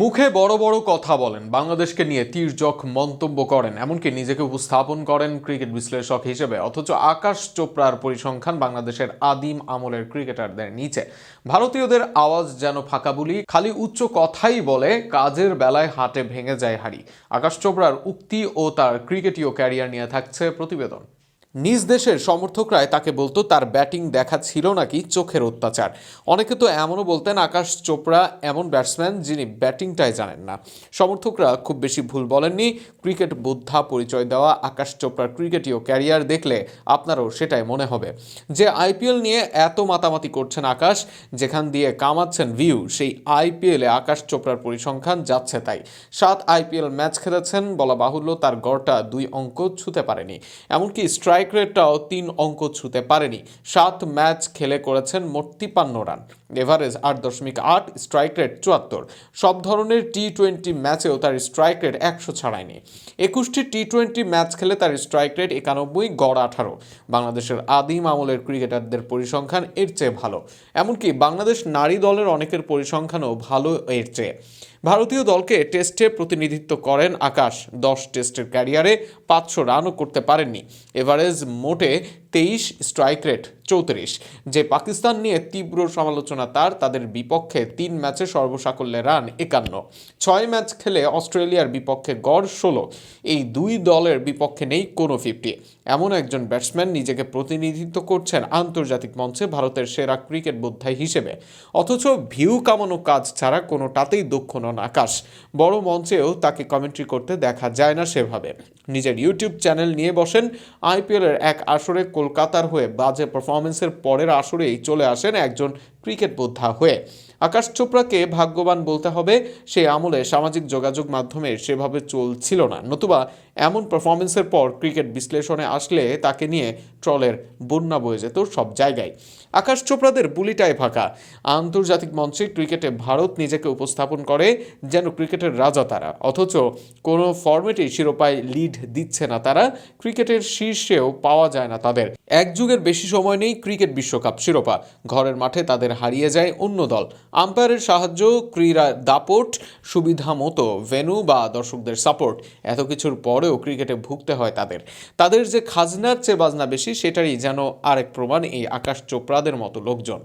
মুখে বড় বড় কথা বলেন। বাংলাদেশকে নিয়ে তীর্যক মন্তব্য করেন, এমনকি নিজেকে উপস্থাপন করেন ক্রিকেট বিশ্লেষক হিসেবে। অথচ আকাশ চোপড়ার পরিসংখ্যান বাংলাদেশের আদিম আমলের ক্রিকেটারদের নিচে। ভারতীয়দের আওয়াজ যেন ফাঁকা বুলি, খালি উচ্চ কথাই বলে, কাজের বেলায় হাটে ভেঙে যায় হাড়ি। আকাশ চোপড়ার উক্তি ও তার ক্রিকেটীয় ক্যারিয়ার নিয়ে থাকছে প্রতিবেদন। নিজ দেশের সমর্থকরাই তাকে বলতো, তার ব্যাটিং দেখা ছিল নাকি চোখের অত্যাচার। অনেকে তো এমনও বলতেন, আকাশ চোপড়া এমন ব্যাটসম্যান যিনি ব্যাটিংটাই জানেন না। সমর্থকরা খুব বেশি ভুল বলেননি, ক্রিকেট বোদ্ধা পরিচয় দেওয়া, আকাশ চোপড়ার ক্রিকেটীয় ক্যারিয়ার দেখলে আপনারও সেটাই মনে হবে। যে আইপিএল নিয়ে এত মাতামাতি করছেন আকাশ, যেখান দিয়ে কামাচ্ছেন ভিউ, সেই আইপিএলে আকাশ চোপড়ার পরিসংখ্যান যাচ্ছে তাই। সাত আইপিএল ম্যাচ খেলেছেন, বলা বাহুল্য তার গড়টা দুই অঙ্ক ছুতে পারেনি। এমনকি স্ট্রাইক রেটটাও তিন অঙ্ক ছুতে পারেনি। সাত ম্যাচ খেলে করেছেন মোট তিপ্পান্ন রান। এভারেজ আট দশমিক আট, স্ট্রাইক রেট চুয়াত্তর। সব ধরনের টি টোয়েন্টি ম্যাচেও তার স্ট্রাইক রেট একশো ছাড়ায়নি। একুশটি টি টোয়েন্টি ম্যাচ খেলে তার স্ট্রাইক রেট একানব্বই, গড় আঠারো। বাংলাদেশের আদিম আমলের ক্রিকেটারদের পরিসংখ্যান এর চেয়ে ভালো। এমনকি বাংলাদেশ নারী দলের অনেকের পরিসংখ্যানও ভালো এর চেয়ে। ভারতীয় দলকে টেস্টে প্রতিনিধিত্ব করেন আকাশ। দশ টেস্টের ক্যারিয়ারে পাঁচশো রানও করতে পারেননি। এভারেজ মোটে তেইশ স্ট্রাইক রেট চৌত্রিশ। যে পাকিস্তান নিয়ে তীব্র সমালোচনা, তার তাদের বিপক্ষে তিন ম্যাচে সর্বসাকল্যে রান একান্ন। ছয় ম্যাচ খেলে অস্ট্রেলিয়ার বিপক্ষে গড় ষোলো। এই দুই দলের বিপক্ষে নেই কোনো ফিফটি। এমন একজন ব্যাটসম্যান নিজেকে প্রতিনিধিত্ব করছেন আন্তর্জাতিক মঞ্চে ভারতের সেরা ক্রিকেট বোদ্ধাই হিসেবে। অথচ ভিউ কামানো কাজ ছাড়া কোনোটাতেই দক্ষ নন আকাশ। বড় মঞ্চেও তাকে কমেন্ট্রি করতে দেখা যায় না সেভাবে। নিজের ইউটিউব চ্যানেল নিয়ে বসেন আইপিএলের এক আসরে কলকাতার হয়ে বাজে পারফরমেন্সের পরের আসরেই চলে আসেন একজন ক্রিকেট বোদ্ধা হয়ে। আকাশ চোপড়াকে ভাগ্যবান বলতে হবে, সে আমলে সামাজিক যোগাযোগ মাধ্যমে সেভাবে চলছিল না। নতুবা এমন পারফরমেন্সের পর ক্রিকেট বিশ্লেষণে আসলে তাকে নিয়ে ট্রলের বন্যা বয়ে যেত সব জায়গায়। আকাশ চোপড়াদের বুলিটায় ফাঁকা। আন্তর্জাতিক মঞ্চে ক্রিকেটে ভারত নিজেকে উপস্থাপন করে, যেন ক্রিকেটের রাজা তারা। অথচ কোনো ফর্মেটেই শিরোপায় লিড দিচ্ছে না তারা, ক্রিকেটের শীর্ষেও পাওয়া যায় না তাদের। এক যুগের বেশি সময় নেই ক্রিকেট বিশ্বকাপ শিরোপা। ঘরের মাঠে তাদের হারিয়ে যায় অন্য দল। আম্পায়ারের সাহায্য, ক্রীড়া দাপট, সুবিধা মতো ভেনু বা দর্শকদের সাপোর্ট, এত কিছুর পরেও ক্রিকেটে ভুগতে হয় তাদের। তাদের যে খাজনার চেয়ে বাজনা বেশি, সেটারই যেন আরেক প্রমাণ এই আকাশ চোপড়াদের মতো লোকজন।